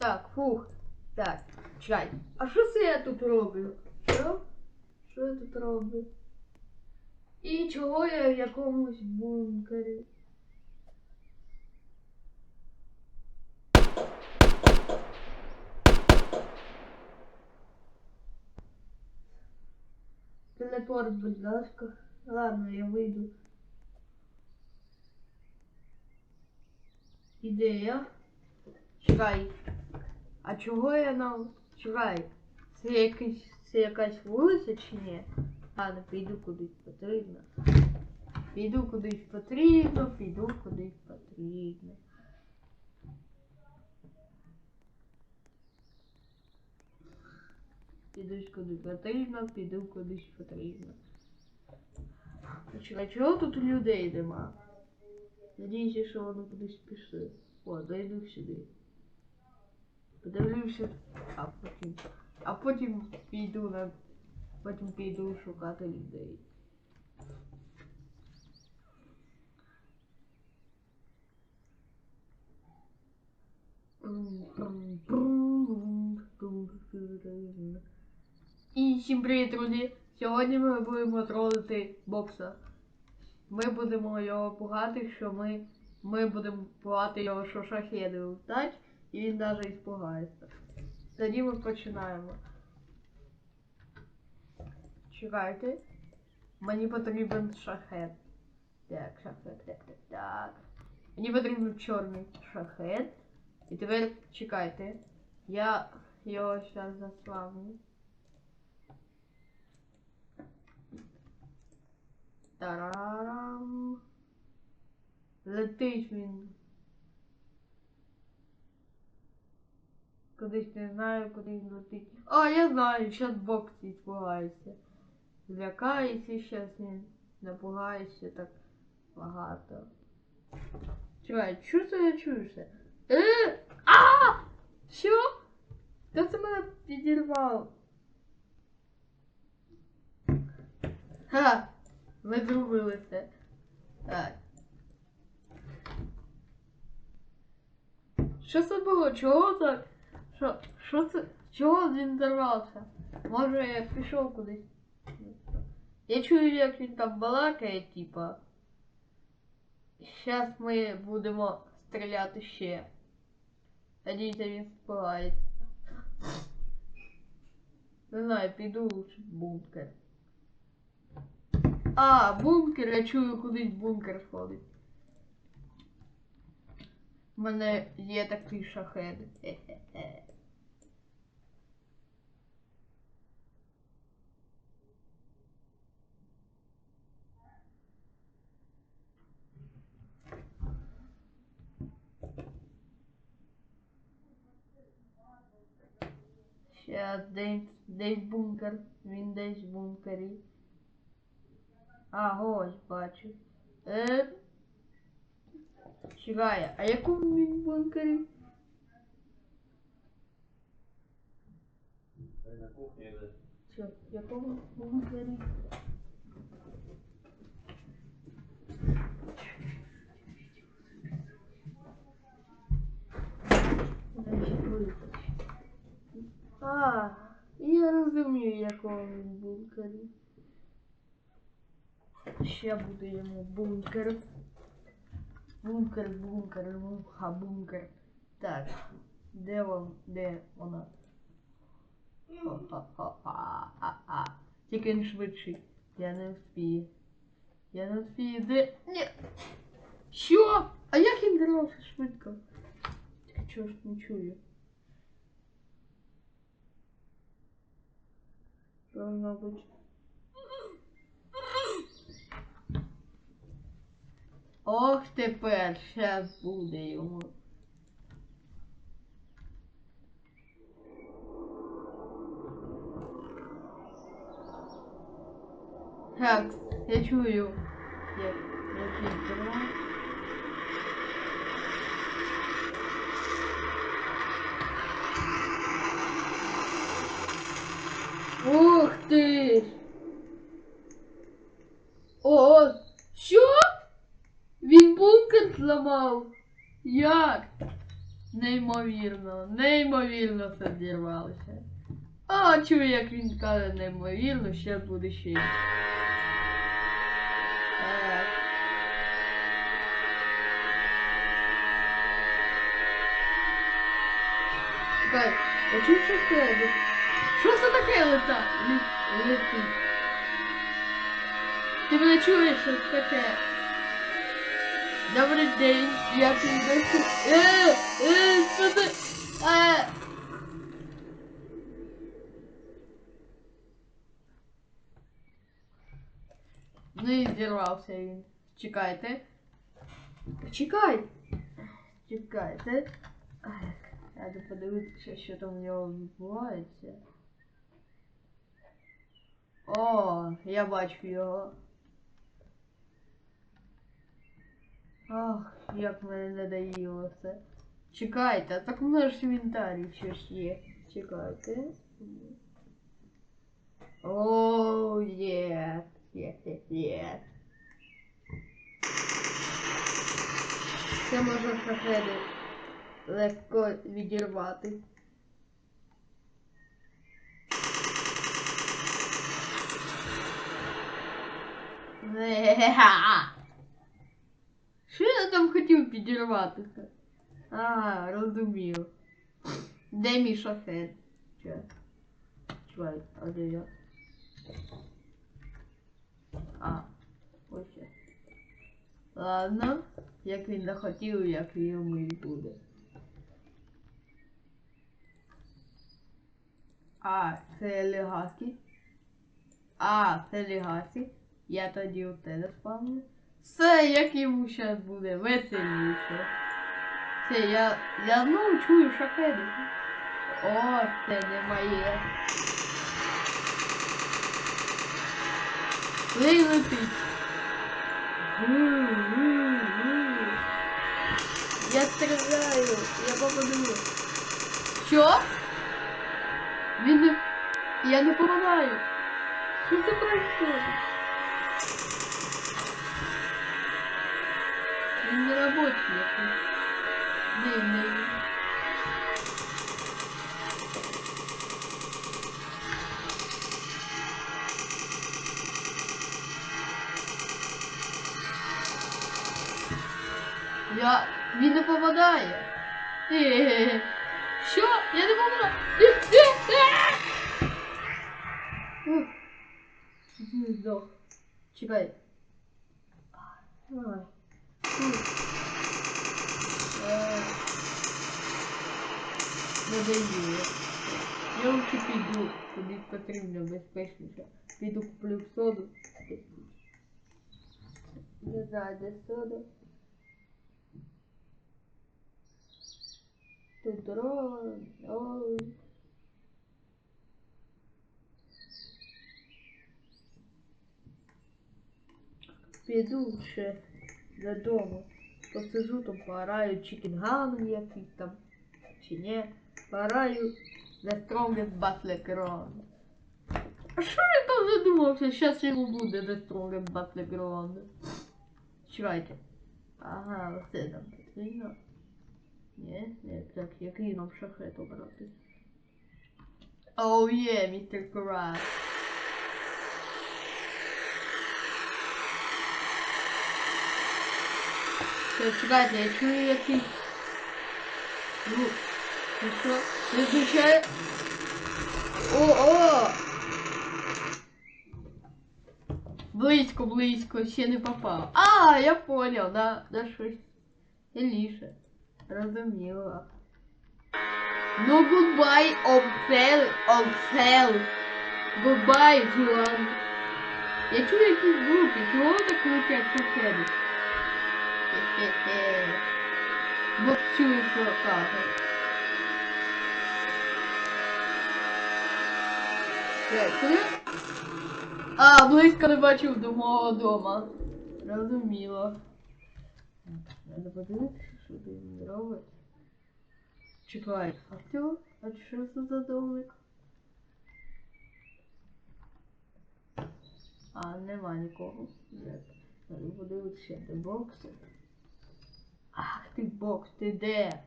Так, фух. Так, чекай. А що це я тут роблю? Що? Що я тут роблю? І чого я в якомусь бункері? Телепорт, будь ласка. Ладно, я вийду. Ідея. Чекай. А чого я нам. Чекай. Це якийсь. Це якась вулиця чи ні? А, не піду кудись потрібно. Піду кудись потрібно, піду кудись потрібно. Піду куди потрібно, піду кудись потрібно. Чекай, чого тут людей нема? Надіюся, що вони кудись пішли. О, дойду сюди. Подивлюся, а потім. А потім піду на. Потім піду шукати людей. І всім привіт, друзі! Сьогодні ми будемо тролити бокса. Ми будемо його пугати, що ми, ми будемо пугати його, що шахеди летать, і він навіть іспугається. Тоді ми починаємо. Чекайте. Мені потрібен шахет. Так, шахет, так, так, так. Мені потрібен чорний шахет. І тепер чекайте. Я його зараз заславлю. Тарарам. Летить він. Кудись не знаю, куди він летить. А, я знаю, зараз бокс відпугається. Злякається, зараз він напугається так багато. Що це я чуюся? Е! А! Що? Хто це мене підірвав? Ха! Ми зробили це. Так. Що це було? Чого так? Що, що це? Чого він зірвався? Може я пішов кудись? Я чую, як він там балакає, типа. Зараз ми будемо стріляти ще. Надіюся, він співається. Не знаю, піду лучше в бункер. А, бункер, я чую, кудись бункер сходить. У мене є такий шахет. Хе-хе-хе. Ще десь, десь бункер. Він десь в бункері. А, ось бачу. Е... Чекай, а якому він бункері? На кухні десь. Що, в якому бункері? Значить, виключ. А, я розумію, в якому він бункері. Ще буде йому бункер. Бункер, бункер, муха, бункер. Так, де вон, де вона? Ха-ха-ха-ха-ха. Тільки він швидший. Я не вспію. Я не вспію. Де? Ні. Що? А як він дрався швидко? Чого ж не чую? Должно бути. Ох, тепер щас буде йому. Так, я чую. Як, який дрон. Ух ти! О, зламав. Як? Неймовірно, неймовірно все зірвалося. А чую, як він каже неймовірно, ще буде ще. Чекай, я чую, що тебе. Що це таке лета? Летить. Ти мене чуєш, що це таке? Добрий день, я піду. Е, е, що це? Е. Ну і зірвався він. Чекайте. Чекай. Чекайте. Ай, Треба подивитися, що там в нього відбувається. О, я бачу його. Ах, як мене надоїло це. Чекайте, а так мене ж в інвентарі щось є. Чекайте. О, є. Є, є, є. Це можна шахеди легко відірвати. Що я там хотів підірватися? А, розумію. Де мій шахет? Че? Чувай, а де я? А, ось я. Ладно, як він захотів, як йому і буде. А, це Легасі. А, це Легасі. Я тоді у тебе спавню. Все, як йому зараз буде веселіше. Все, я, я знову чую шахеди. О, це не моє. Летить? Я стріляю, я попаду. Що? Він не... Я не попадаю. Що це происходит? Він не робочий якийсь. Дивний. Я... Він не попадає. Е-е-е. Що? Я не попадаю. Е-е-е. Ух. Чуть не здох. Чекай. Ай. Ух. Е. Надоїло. Я лучше піду, куди потрібно безпечніше. Піду куплю соду. Не знаю, де сода. Тут дорога. Ой. Піду ще додому. Посижу там, пограю чікінгану якийсь там. Чи ні. Пограю The Strongest Battleground. А що я там задумався? Щас йому буде The Strongest Battleground. Чекайте. Ага, оце там потрібно. Ні, ні, так, який нам шахет обрати? Оу є, містер Краб. Все, чекайте, я чую якийсь звук. Ну що? Не звучає? О, о! Близько, близько, ще не попав. А, я понял, да, да щось сильніше. Розуміло. Ну, goodbye, обсел, обсел. Goodbye, Жуан. Я чую якісь звуки, чого так летять шахеди? Хе-хе-хе. Бо чую, що каже. Е, Куди? А, близько не бачив до мого дома. Розуміло. Треба подивитися, що він робить. Чекай, а що? А що це за домик? А, нема нікого. Треба подивитися, де бокси. Ах ти бог ти де?